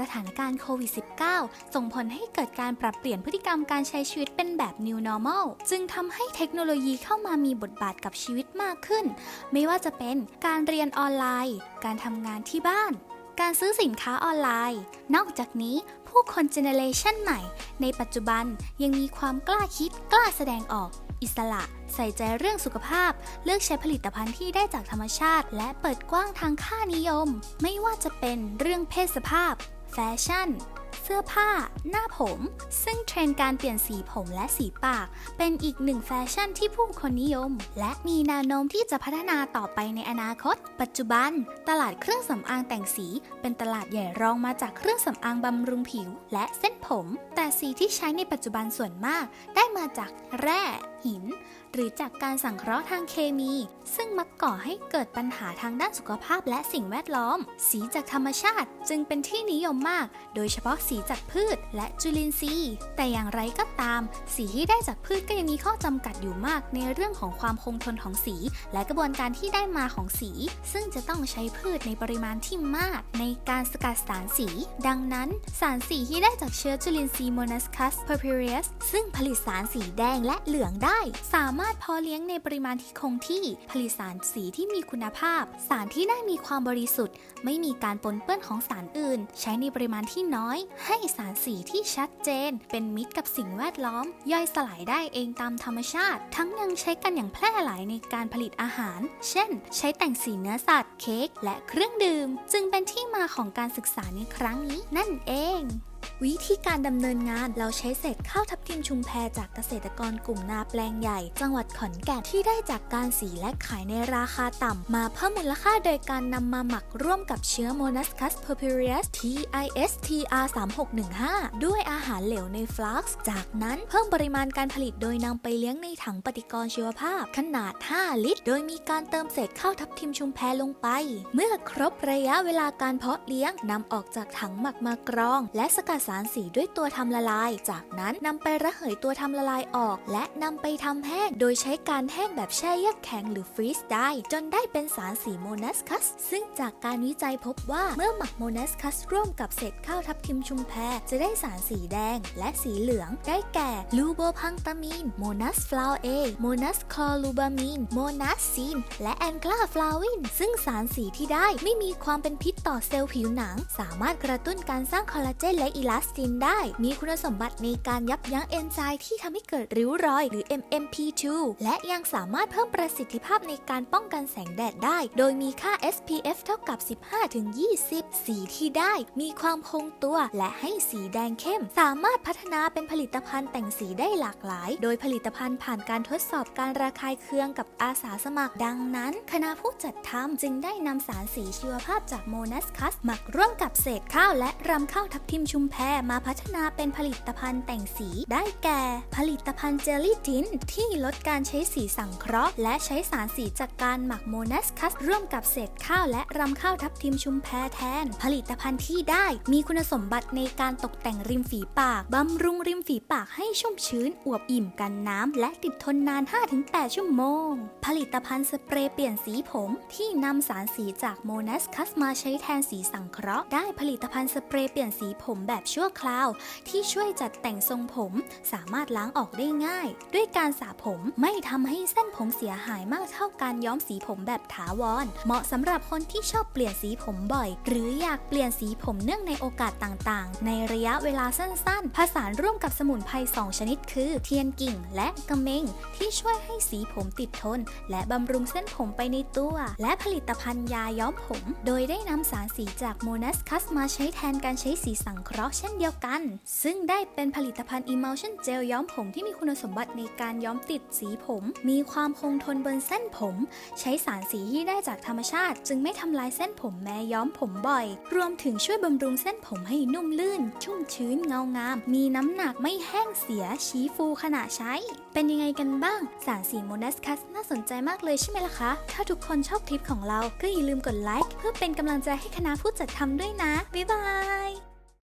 สถานการณ์โควิด -19 ส่งผลให้เกิดการปรับเปลี่ยนพฤติกรรมการใช้ชีวิตเป็นแบบ New Normal จึงทำให้เทคโนโลยีเข้ามามีบทบาทกับชีวิตมากขึ้น ไม่ว่าจะเป็นการเรียนออนไลน์ การทำงานที่บ้าน การซื้อสินค้าออนไลน์ นอกจากนี้ผู้คนเจเนเรชันใหม่ ในปัจจุบันยังมีความกล้าคิดกล้าแสดงออก อิสระใส่ใจเรื่องสุขภาพ เลือกใช้ผลิตภัณฑ์ที่ได้จากธรรมชาติ และเปิดกว้างทางค่านิยม ไม่ว่าจะเป็นเรื่องเพศสภาพ แฟชั่น เสื้อผ้า หน้าผม ซึ่งเทรนด์การเปลี่ยนสีผมและสีปาก เป็นอีกหนึ่งแฟชั่นที่ผู้คนนิยม และมีแนวโน้มที่จะพัฒนาต่อไปในอนาคต ปัจจุบัน ตลาดเครื่องสำอางแต่งสี เป็นตลาดใหญ่รองมาจากเครื่องสำอางบำรุงผิว และเส้นผม แต่สีที่ใช้ในปัจจุบันส่วนมาก ได้มาจากแร่ หิน หรือจากการสังเคราะห์ทางเคมี ซึ่งมักก่อให้เกิดปัญหาทางด้านสุขภาพและสิ่งแวดล้อม สีจากธรรมชาติจึงเป็นที่นิยมมาก โดยเฉพาะสีจากพืชและจุลินทรีย์ แต่อย่างไรก็ตาม สีที่ได้จากพืชก็ยังมีข้อจำกัดอยู่มากในเรื่องของความคงทนของสี และกระบวนการที่ได้มาของสี ซึ่งจะต้องใช้พืชในปริมาณที่มาก ในการสกัดสารสี ดังนั้น สารสีที่ได้จากเชื้อจุลินทรีย์ Monascus purpureus ซึ่งผลิตสารสีแดงและเหลืองได้ สามารถเพาะเลี้ยงในปริมาณที่คงที่ ผลิตสารสีที่มีคุณภาพ สารที่ได้มีความบริสุทธิ์ ไม่มีการปนเปื้อนของสารอื่น ใช้ในปริมาณที่น้อยให้สารสีที่ชัดเจน เป็นมิตรกับสิ่งแวดล้อม ย่อยสลายได้เองตามธรรมชาติ ทั้งยังใช้กันอย่างแพร่หลายในการผลิตอาหาร เช่น ใช้แต่งสีเนื้อสัตว์ เค้กและเครื่องดื่ม จึงเป็นที่มาของการศึกษาในครั้งนี้นั่นเองวิธีการดำเนินงานเราใช้เศษข้าวทับทิมชุมแพจากเกษตรกรกลุ่มนาแปลงใหญ่ จังหวัดขอนแก่นที่ได้จากการสีและขายในราคาต่ำ มาเพิ่มมูลค่าโดยการนำมาหมักร่วมกับเชื้อ Monascus purpureus TISTR 3615ด้วยอาหารเหลวในฟลักซ์จากนั้นเพิ่มปริมาณการผลิตโดยนำไปเลี้ยงในถังปฏิกรณ์ชีวภาพ ขนาด 5 ลิตร โดยมีการเติมเศษข้าวทับทิมชุมแพลงไป เมื่อครบระยะเวลาการเพาะเลี้ยงนำออกจากถังหมักมากรอง และสกัดสารสีด้วยตัวทำละลาย จากนั้นนำไประเหยตัวทำละลายออก และนำไปทำแห้ง โดยใช้การแห้งแบบแช่เยือกแข็งหรือฟรีซได้ จนได้เป็นสารสีโมนัสคัส ซึ่งจากการวิจัยพบว่าเมื่อหมักโมนัสคัสร่วมกับเศษข้าวทับทิมชุมแพรจะได้สารสีแดง และสีเหลือง ได้แก่ลูโบพังตามีนโมนัสฟลาวเอโมนัสคอรูบามีนโมนัสซีนและแอนกลาฟลาวิน ซึ่งสารสีที่ได้ไม่มีความเป็นพิษต่อเซลล์ผิวหนัง สามารถกระตุ้นการสร้างคอลลาเจนและอิลาสตินได้ มีคุณสมบัติในการยับยั้งเอนไซม์ที่ทำให้เกิดริ้วรอย หรือ MMP2 และยังสามารถเพิ่มประสิทธิภาพในการป้องกันแสงแดดได้ โดยมีค่า SPF เท่ากับ 15-20 สีที่ได้ มีความคงตัว และให้สีแดงเข้ม สามารถพัฒนาเป็นผลิตภัณฑ์แต่งสีได้หลากหลาย โดยผลิตภัณฑ์ผ่านการทดสอบการระคายเคืองกับอาสาสมัครดังนั้น คณะผู้จัดทำจึงได้นำสารสีชีวภาพจากโมนัสคัสหมักร่วมกับเศษข้าวและรำข้าวทับทิมชุมแพมาพัฒนาเป็นผลิตภัณฑ์แต่งสีได้แก่ ผลิตภัณฑ์เจลลี่ทินที่ลดการใช้สีสังเคราะห์ และใช้สารสีจากการหมักโมนัสคัสร่วมกับเศษข้าวและรำข้าวทับทิมชุมแพแทน ผลิตภัณฑ์ที่ได้มีคุณสมบัติในการตกแต่งริมฝีปากบำรุงริมฝีปากให้ชุ่มชื้น อวบอิ่มกันน้ำ และติดทนนาน 5-8 ชั่วโมง ผลิตภัณฑ์สเปรย์เปลี่ยนสีผมที่นำสารสีจากโมนัสคัสมาใช้แทนสีสังเคราะห์ได้ผลิตภัณฑ์สเปรย์เปลี่ยนสีผมแบบแบบชั่วคราว ที่ช่วยจัดแต่งทรงผม สามารถล้างออกได้ง่าย ด้วยการสระผมไม่ทำให้เส้นผมเสียหายมากเท่าการย้อมสีผมแบบถาวร เหมาะสำหรับคนที่ชอบเปลี่ยนสีผมบ่อย หรืออยากเปลี่ยนสีผมเนื่องในโอกาสต่างๆ ในระยะเวลาสั้นๆ ผสานร่วมกับสมุนไพร2ชนิดคือ เทียนกิ่งและกระเมงที่ช่วยให้สีผมติดทน และบำรุงเส้นผมไปในตัว และผลิตภัณฑ์ยาย้อมผม โดยได้นำสารสีจากโมนัสคัสมาใช้แทนการใช้สีสังเคราะห์เช่นเดียวกัน ซึ่งได้เป็นผลิตภัณฑ์ Emulsion Gel ย้อมผมที่มีคุณสมบัติในการย้อมติดสีผม มีความคงทนบนเส้นผม ใช้สารสีที่ได้จากธรรมชาติ จึงไม่ทำลายเส้นผมแม้ย้อมผมบ่อย รวมถึงช่วยบำรุงเส้นผมให้นุ่มลื่น ชุ่มชื้นเงางาม มีน้ำหนักไม่แห้งเสียชี้ฟูขณะใช้ เป็นยังไงกันบ้าง สารสีโมนัสคัสน่าสนใจมากเลยใช่ไหมล่ะคะ ถ้าทุกคนชอบคลิปของเราก็อย่าลืมกดไลค์เพื่อเป็นกำลังใจให้คณะผู้จัดทำด้วยนะ บ๊ายบาย